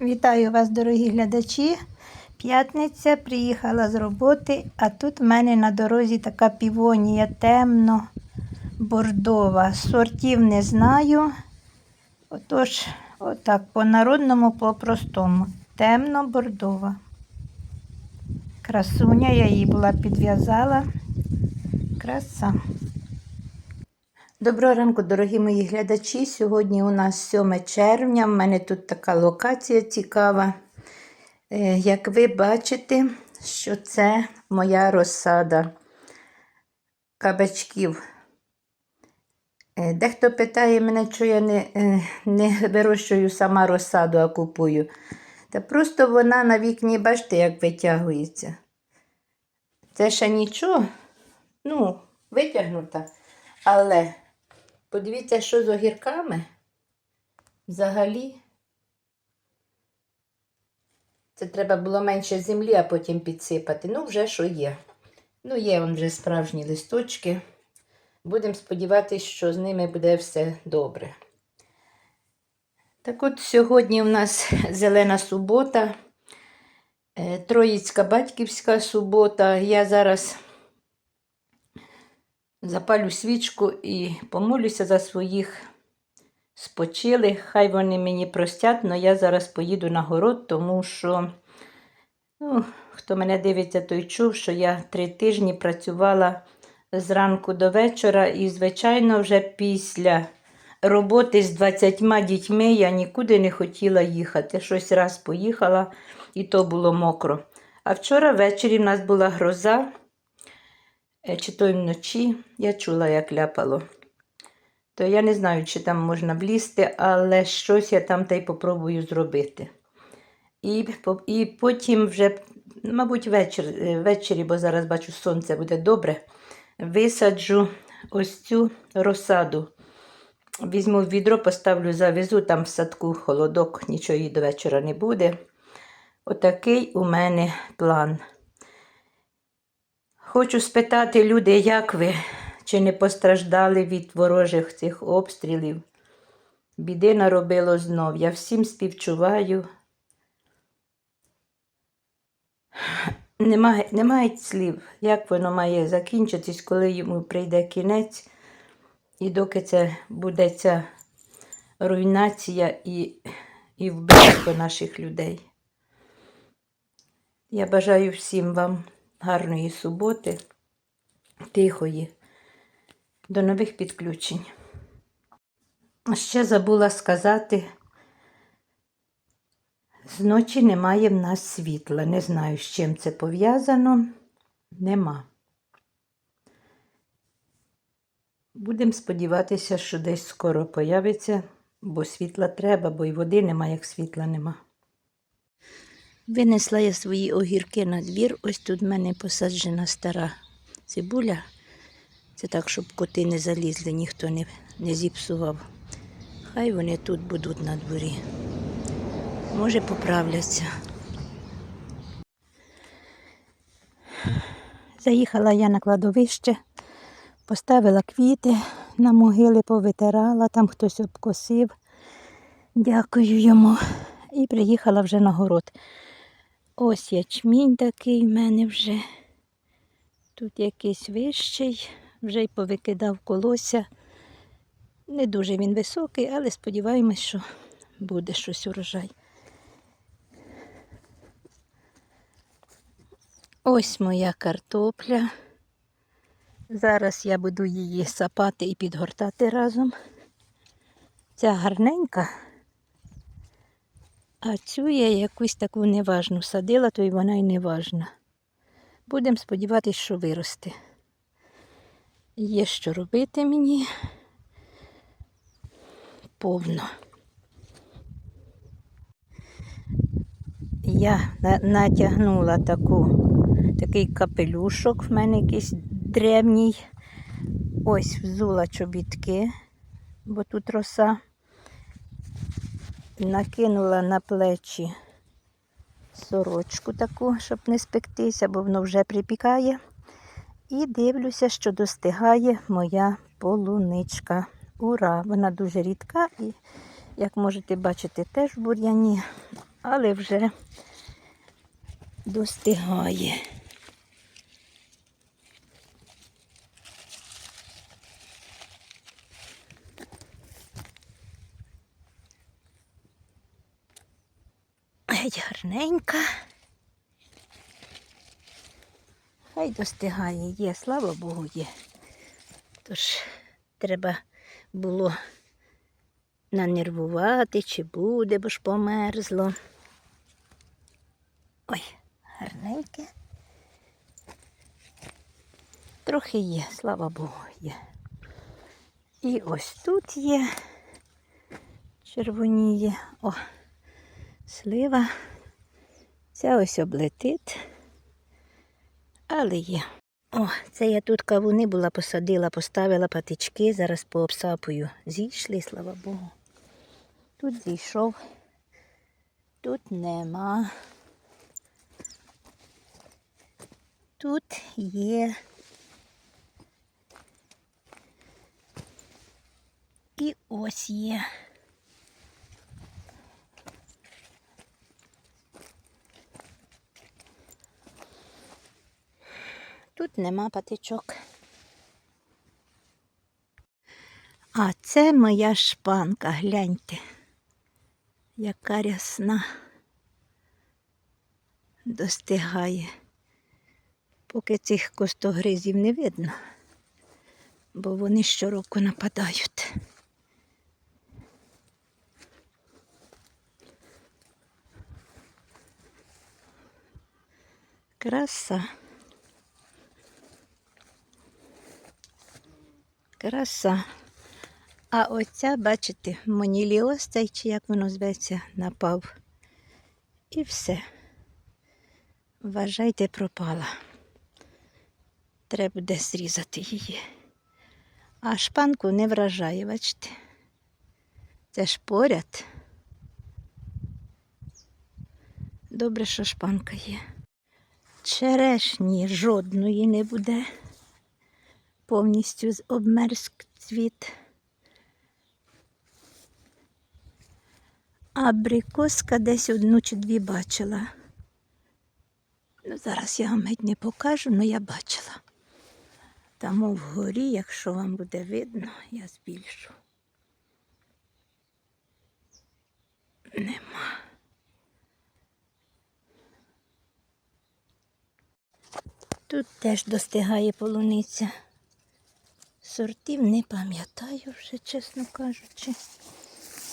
Вітаю вас, дорогі глядачі. П'ятниця приїхала з роботи, а тут в мене на дорозі така півонія темно бордова. Сортів не знаю. Отож, отак, по-народному, по-простому. Темно бордова. Красуня, я її була підв'язала. Краса. Доброго ранку, дорогі мої глядачі. Сьогодні у нас 7 червня. В мене тут така локація цікава. Е, Як ви бачите, що це моя розсада кабачків. Е, Дехто питає мене, що я не, е, не вирощую сама розсаду, а купую. Та просто вона на вікні, бачите, як витягується. Це ще нічого. Ну, витягнута. Але подивіться, що з огірками взагалі. Це треба було менше землі, а потім підсипати. Ну, вже що є. Ну, є вон вже справжні листочки. Будемо сподіватися, що з ними буде все добре. Так от сьогодні у нас зелена субота, е, Троїцька батьківська субота. Я зараз запалю свічку і помолюся за своїх спочилих. Хай вони мені простять, але я зараз поїду на город, тому що, ну, хто мене дивиться, той чув, що я три тижні працювала зранку до вечора, і, звичайно, вже після роботи з 20 дітьми я нікуди не хотіла їхати. Щось раз поїхала, і то було мокро. А вчора ввечері в нас була гроза. Е, чи то вночі я чула, як ляпало. То я не знаю, чи там можна влізти, але щось я там та й попробую зробити. І, і потім вже, мабуть, вечір, е, ввечері, бо зараз бачу, сонце буде добре, висаджу ось цю розсаду. Візьму відро, поставлю, завезу, там в садку холодок, нічого їй до вечора не буде. Отакий у мене план. Хочу спитати люди, як ви, чи не постраждали від ворожих цих обстрілів? Біди наробило знов. Я всім співчуваю. Немає, немає слів, як воно має закінчитись, коли йому прийде кінець, і доки це буде ця руйнація і, і вбивство наших людей. Я бажаю всім вам гарної суботи, тихої. До нових підключень. Ще забула сказати, зночі немає в нас світла. Не знаю, з чим це пов'язано. Нема. Будемо сподіватися, що десь скоро появиться, бо світла треба, бо й води нема, як світла нема. Винесла я свої огірки на двір. Ось тут в мене посаджена стара цибуля. Це так, щоб коти не залізли, ніхто не, не зіпсував. Хай вони тут будуть на дворі. Може, поправляться. Заїхала я на кладовище, поставила квіти на могили, повитирала, там хтось обкосив. Дякую йому. І приїхала вже на город. Ось ячмінь такий в мене вже. Тут якийсь вищий, вже й повикидав колося. Не дуже він високий, але сподіваємось, що буде щось урожай. Ось моя картопля. Зараз я буду її сапати і підгортати разом. Ця гарненька. А цю я якусь таку неважну садила, то й вона й неважна. Будемо сподіватися, що виросте. Є що робити мені повно. Я натягнула таку, такий капелюшок в мене якийсь древній. Ось взула чобітки, бо тут роса. Накинула на плечі сорочку таку, щоб не спектися, бо воно вже припікає. І дивлюся, що достигає моя полуничка. Ура! Вона дуже рідка і, як можете бачити, теж в бур'яні. але вже достигає. Геть гарненька. Хай достигає, є, слава Богу, є. Тож треба було нанервувати, чи буде, бо ж померзло. Ой, гарненьке. Трохи є, слава Богу, є. І ось тут є, червоніє. О, слива. Ця ось облетить. Але є. О, це я тут кавуни була посадила, поставила патички, зараз пообсапую. Зійшли, слава Богу. Тут зійшов, тут нема. Тут є. І ось є. Тут нема патичок. А це моя шпанка, гляньте, яка рясна достигає. Поки цих костогризів не видно, бо вони щороку нападають. Краса. Краса. А оця, бачите, моніліоз цей, чи як воно зветься, напав. І все. Вважайте, пропала. Треба буде зрізати її. А шпанку не вражає, бачите. Це ж поряд. Добре, що шпанка є. Черешні жодної не буде повністю обмерз цвіт. Абрикоска десь одну чи дві бачила. Ну, зараз я вам геть не покажу, але я бачила. Там вгорі, якщо вам буде видно, я збільшу. Нема. Тут теж достигає полуниця. Сортів не пам'ятаю вже, чесно кажучи.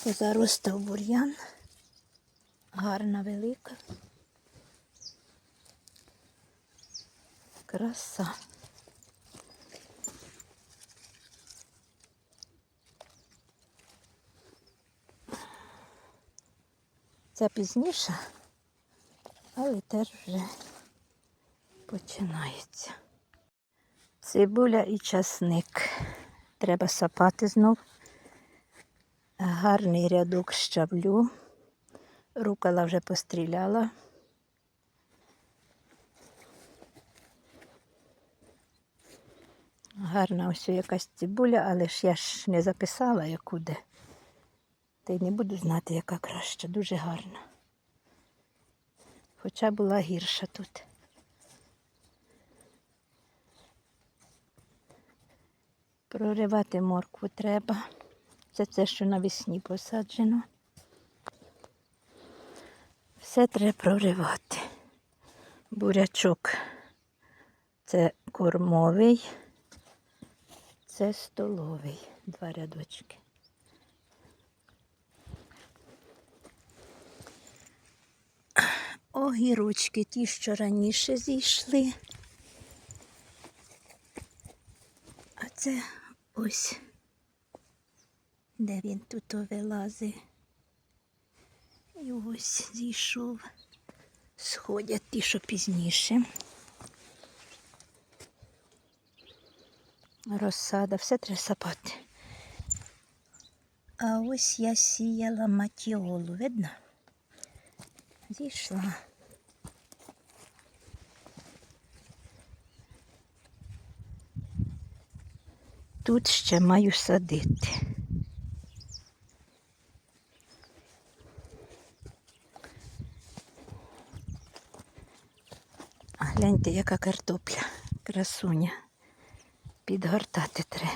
Позаростав бур'ян. Гарна велика. Краса. Це пізніше, але теж вже починається. Цибуля і часник. Треба сапати знов. Гарний рядок щавлю. Рукала вже постріляла. Гарна ось якась цибуля, але ж я ж не записала, яку де. Та й не буду знати, яка краща. Дуже гарна. Хоча була гірша тут. Проривати моркву треба. Це те, що навесні посаджено. Все треба проривати. Бурячок це кормовий, це столовий. Два рядочки. Огірочки ті, що раніше зійшли. А це ось, де він тут вилазить. І ось зійшов. Сходять ті, що пізніше. Розсада, все треба сапати. А ось я сіяла матіолу, видно? Зійшла. Тут ще маю садити. А гляньте, яка картопля, красуня. Підгортати треба.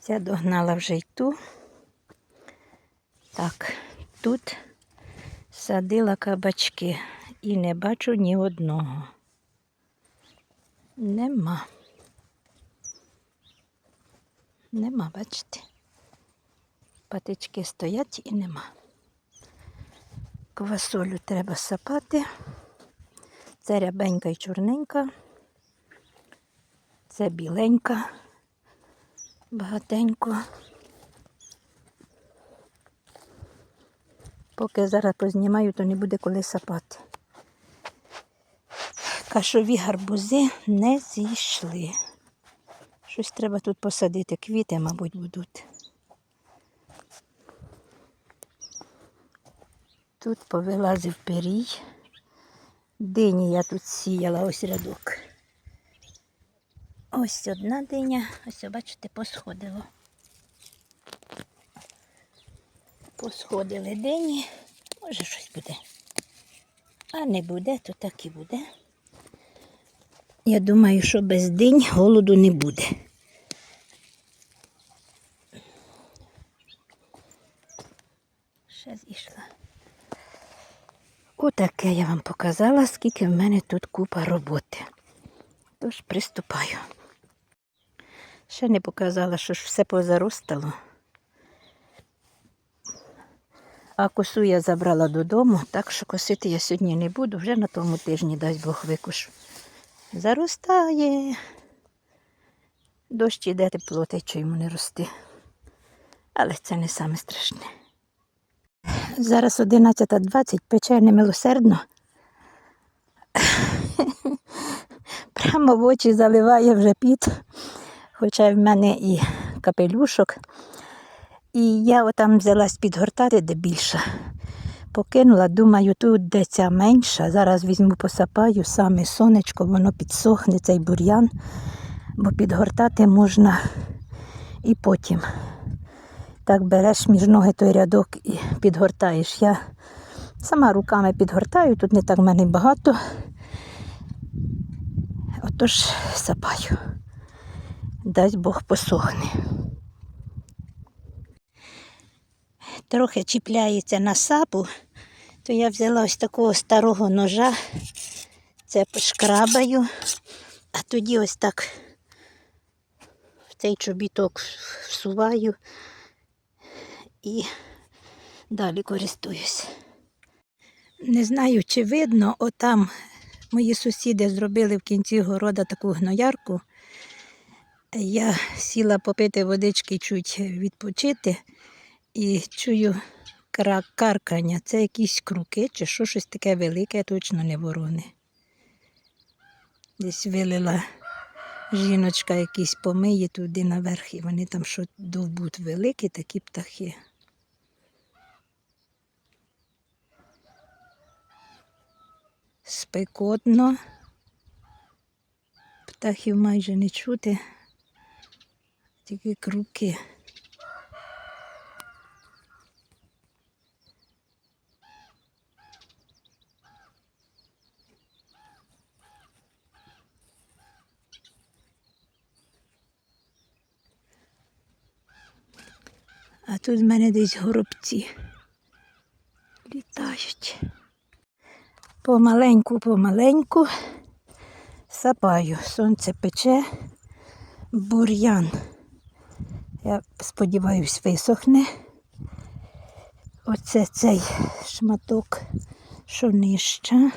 Ця догнала вже й ту. Так, тут садила кабачки і не бачу ні одного. Нема. Нема, бачите? Патички стоять і нема. Квасолю треба сапати. Це рябенька і чорненька. Це біленька. Багатенько. Поки зараз познімаю, то не буде коли сапати. Кашові гарбузи не зійшли. Щось треба тут посадити. Квіти, мабуть, будуть. Тут повилазив пирій. Дині я тут сіяла ось рядок. Ось одна диня, ось, бачите, посходило. Посходили дині. Може щось буде. А не буде, то так і буде. Я думаю, що без динь голоду не буде. Ще зійшла. Отаке я вам показала, скільки в мене тут купа роботи. Тож приступаю. Ще не показала, що ж все позаростало. А косу я забрала додому, так що косити я сьогодні не буду, вже на тому тижні, дасть Бог викушу. Заростає. Дощ іде тепло, й що йому не рости. Але це не саме страшне. Зараз 11.20, пече немилосердно. Прямо в очі заливає вже піт, хоча в мене і капелюшок. І я отам взялась підгортати, де більша. Покинула, думаю, тут де ця менша. Зараз візьму, посапаю, саме сонечко, воно підсохне, цей бур'ян, бо підгортати можна і потім. Так береш між ноги той рядок і підгортаєш. Я сама руками підгортаю, тут не так в мене багато. Отож сапаю. Дасть Бог посохне. Трохи чіпляється на сапу, то я взяла ось такого старого ножа, це пошкрабаю, а тоді ось так в цей чобіток всуваю і далі користуюсь. Не знаю, чи видно, отам мої сусіди зробили в кінці города таку гноярку. Я сіла попити водички, чуть відпочити і чую каркання. Це якісь круки чи що щось таке велике, точно не ворони. Десь вилила жіночка якісь помиє туди наверх, і вони там що довбуть великі такі птахи. Спекотно. Птахів майже не чути, тільки круки. Тут в мене десь горобці літають. Помаленьку, помаленьку сапаю. Сонце пече, бур'ян. Я сподіваюсь, висохне. Оце цей шматок, що нижче.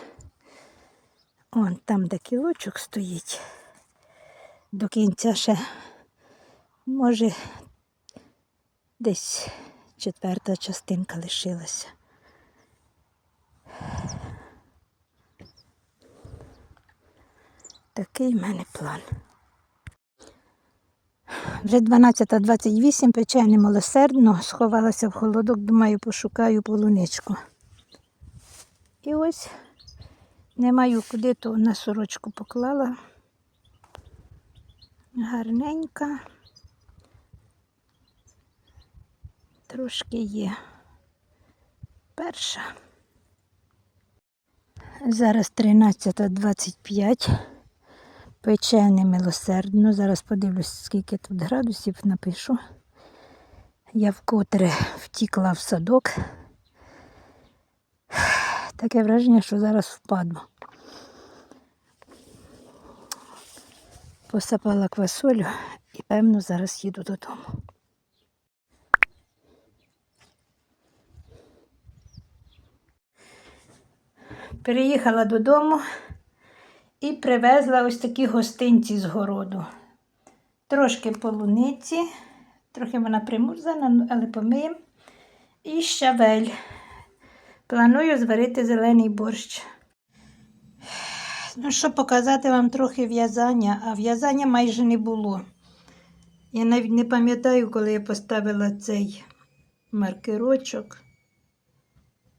Он там, де кілочок стоїть. До кінця ще, може, десь четверта частинка лишилася. Такий в мене план. Вже 12.28 пече немилосердно, сховалася в холодок, думаю, пошукаю полуничку. І ось не маю куди, то на сорочку поклала. Гарненька. Трошки є перша. Зараз 13.25. Пече немилосердно. Зараз подивлюсь, скільки тут градусів напишу. Я вкотре втікла в садок. Таке враження, що зараз впаду. Посапала квасолю і, певно, зараз їду додому. Переїхала додому і привезла ось такі гостинці з городу. Трошки полуниці, трохи вона примурзана, але помиємо. І щавель. Планую зварити зелений борщ. Ну, що показати вам трохи в'язання, а в'язання майже не було. Я навіть не пам'ятаю, коли я поставила цей маркерочок.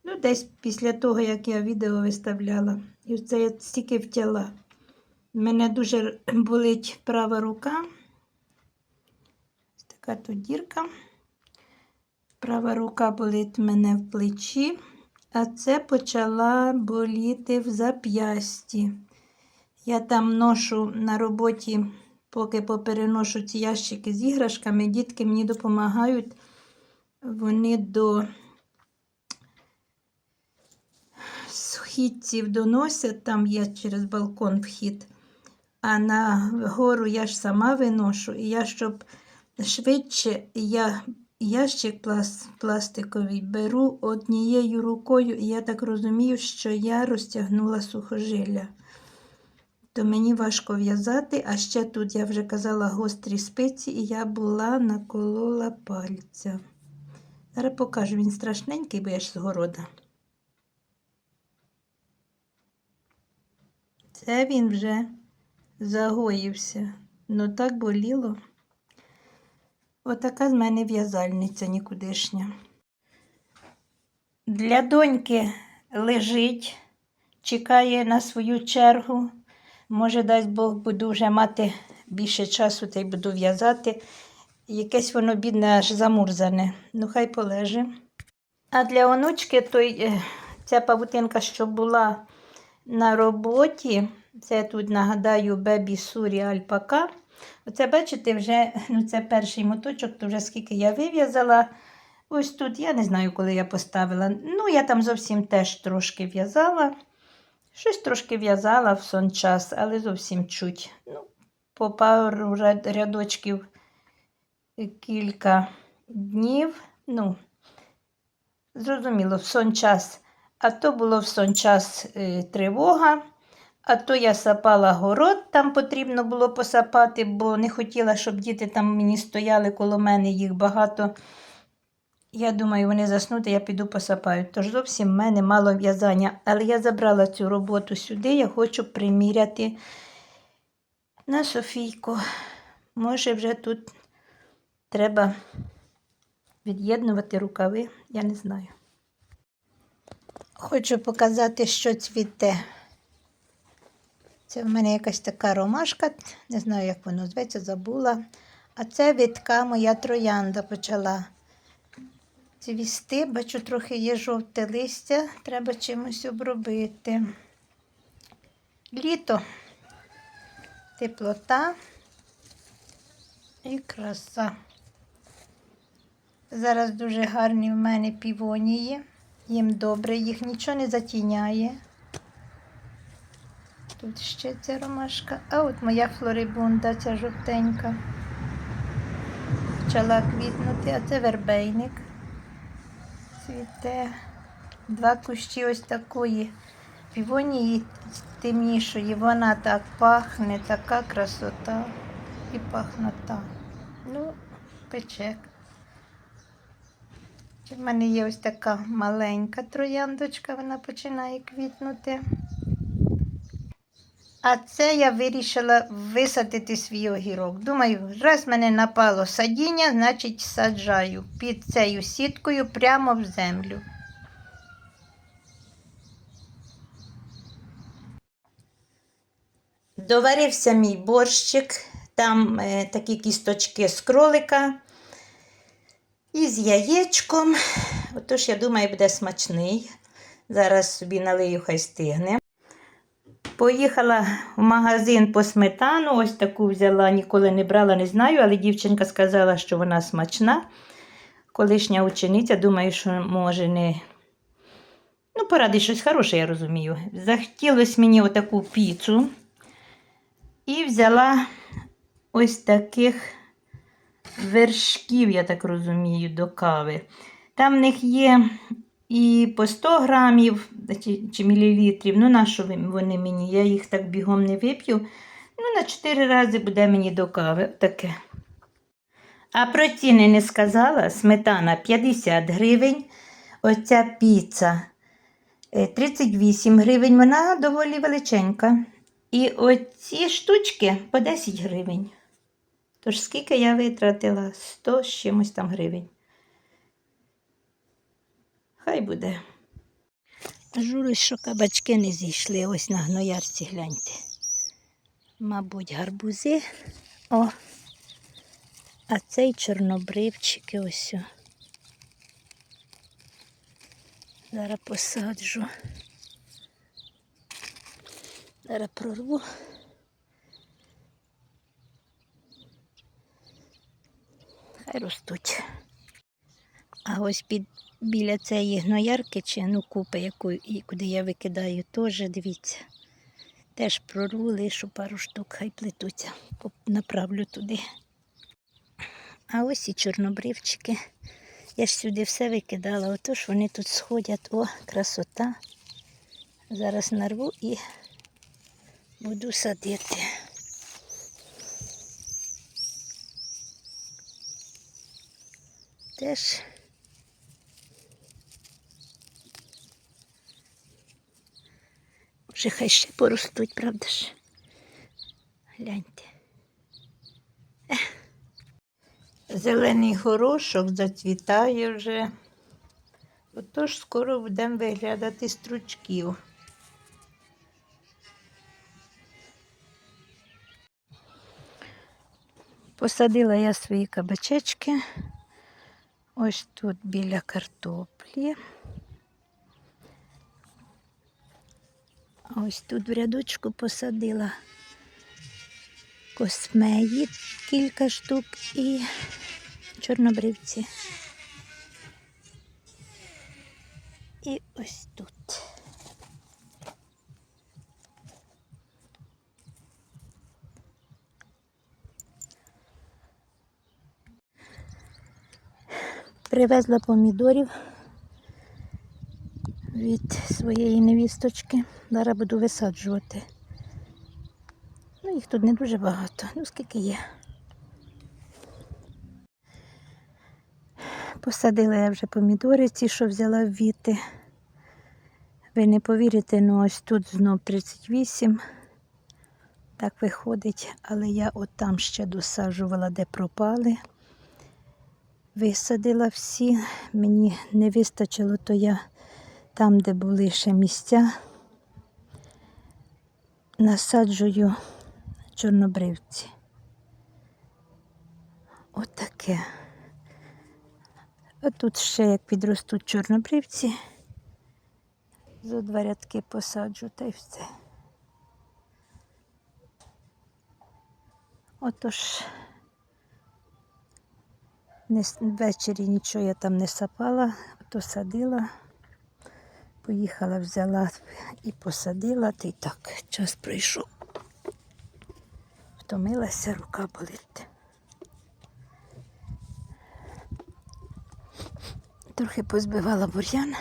Ну, десь після того, як я відео виставляла. І це я стільки втяла. Мене дуже болить права рука. Така тут дірка. Права рука болить мене в плечі, а це почала боліти в зап'ясті. Я там ношу на роботі, поки попереношу ці ящики з іграшками, дітки мені допомагають. Вони до східців доносять, там є через балкон вхід. А на гору я ж сама виношу. І я, щоб швидше, я ящик плас- пластиковий беру однією рукою, і я так розумію, що я розтягнула сухожилля. То мені важко в'язати, а ще тут я вже казала гострі спиці, і я була наколола пальця. Зараз покажу, він страшненький, бо я ж з города. Це він вже загоївся. Ну так боліло. Отака з мене в'язальниця нікудишня. Для доньки лежить, чекає на свою чергу. Може, дасть Бог, буду вже мати більше часу та й буду в'язати. Якесь воно бідне аж замурзане. Ну, хай полеже. А для онучки той, е, ця павутинка, що була на роботі, це я тут нагадаю Бебі Сурі Альпака. Оце, бачите, вже ну це перший моточок, то вже скільки я вив'язала. Ось тут, я не знаю, коли я поставила. Ну, я там зовсім теж трошки в'язала. Щось трошки в'язала в сон час, але зовсім чуть. Ну, по пару рядочків кілька днів. Ну, зрозуміло, в сон час. А то було в сон час е, тривога. А то я сапала город, там потрібно було посапати, бо не хотіла, щоб діти там мені стояли коло мене, їх багато. Я думаю, вони заснути, я піду посапаю. Тож зовсім в мене мало в'язання. Але я забрала цю роботу сюди, я хочу приміряти на Софійку. Може, вже тут треба від'єднувати рукави, я не знаю. Хочу показати, що цвіте. Це в мене якась така ромашка, не знаю, як воно зветься, забула. А це вітка моя троянда почала цвісти. Бачу, трохи є жовте листя, треба чимось обробити. Літо, теплота і краса. Зараз дуже гарні в мене півонії. Їм добре, їх нічого не затіняє. Тут ще ця ромашка. А от моя флорибунда, ця жовтенька. Почала квітнути, а це вербейник. Цвіте. Два кущі ось такої півонії темнішої. Вона так пахне, така красота і пахнота. Ну, печек. В мене є ось така маленька трояндочка, вона починає квітнути. А це я вирішила висадити свій огірок. Думаю, раз мене напало садіння, значить саджаю під цією сіткою прямо в землю. Доварився мій борщик, там е, такі кісточки з кролика і з яєчком. Отож, я думаю, буде смачний. Зараз собі налию, хай стигне. Поїхала в магазин по сметану, ось таку взяла, ніколи не брала, не знаю, але дівчинка сказала, що вона смачна. Колишня учениця, думаю, що може не. Ну, порадить щось хороше, я розумію. Захотілося мені отаку піцу. І взяла ось таких вершків, я так розумію, до кави. Там в них є і по 100 грамів чи, мілілітрів. Ну, на що вони мені? Я їх так бігом не вип'ю. Ну, на 4 рази буде мені до кави. Таке. А про ціни не сказала. Сметана 50 гривень. Оця піца е, 38 гривень. Вона доволі величенька. І оці штучки по 10 гривень. Тож скільки я витратила? 100 з чимось там гривень. Хай буде. Журюсь, що кабачки не зійшли. Ось на гноярці гляньте. Мабуть, гарбузи. О, а цей чорнобривчики ось. Зараз посаджу. Зараз прорву. Хай ростуть. А ось під, біля цієї гноярки чи ну, купи, яку, куди я викидаю, теж дивіться. Теж прорву, лишу пару штук, хай плетуться, направлю туди. А ось і чорнобривчики. Я ж сюди все викидала, отож вони тут сходять. О, красота. Зараз нарву і буду садити. Теж вже хай ще поростуть, правда ж? Гляньте. Зелений горошок зацвітає вже. Отож скоро будемо виглядати стручків. Посадила я свої кабачечки. Ось тут біля картоплі. Ось тут в рядочку посадила космеї кілька штук і чорнобривці. І ось тут. Привезла помідорів від своєї невісточки. Зараз буду висаджувати. Ну, їх тут не дуже багато, ну скільки є. Посадила я вже помідори, ці, що взяла в віти. Ви не повірите, ну ось тут знов 38. Так виходить, але я от там ще досаджувала, де пропали. Висадила всі. Мені не вистачило, то я там, де були ще місця, насаджую чорнобривці. Отаке. А тут ще як підростуть чорнобривці, зо два рядки посаджу та й все. Отож, не, ввечері нічого я там не сапала, то садила. Поїхала, взяла і посадила, та й так, час пройшов. Втомилася, рука болить. Трохи позбивала бур'ян.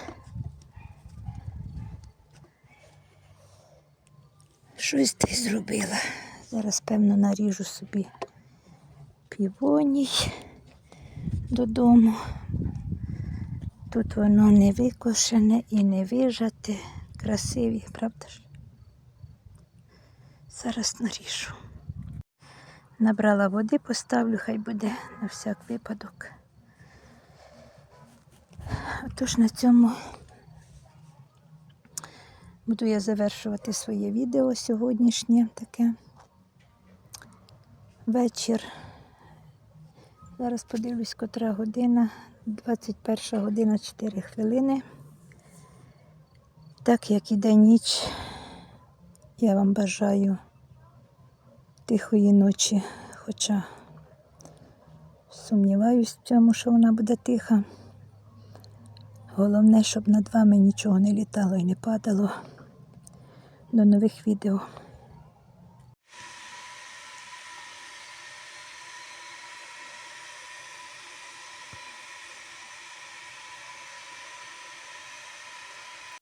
Щось ти зробила. Зараз, певно, наріжу собі півоній додому. Тут воно не викошене і не вижате. Красиві, правда ж? Зараз наріжу. Набрала води, поставлю, хай буде на всяк випадок. Отож на цьому буду я завершувати своє відео сьогоднішнє таке. Вечір. Зараз подивлюсь, котра година. 21 година 4 хвилини. Так як іде ніч, Я вам бажаю тихої ночі, хоча сумніваюсь в цьому, що вона буде тиха. Головне, щоб над вами нічого не літало і не падало. До нових відео.